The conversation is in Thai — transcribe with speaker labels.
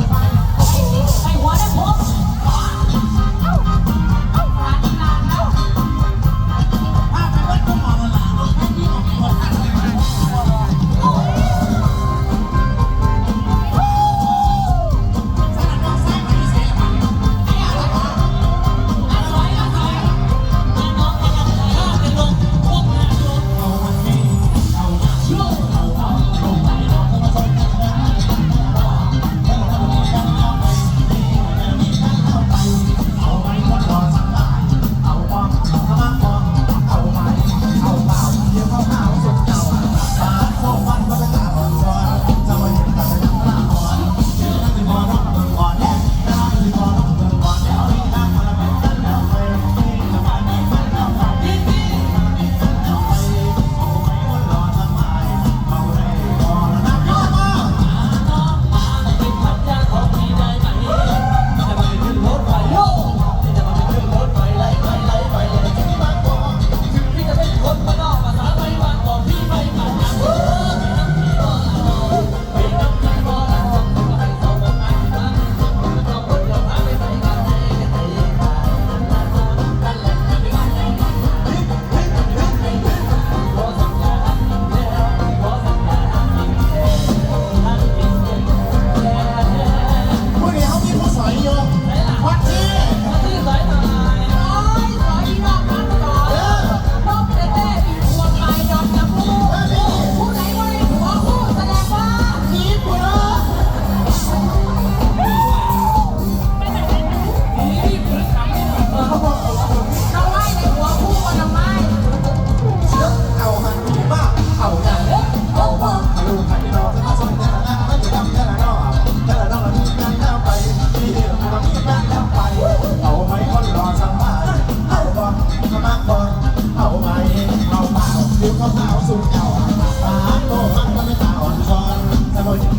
Speaker 1: Thank you. เจ้าอาบปกโลหันก็ไม่ตาอ่อนช้อนสมุ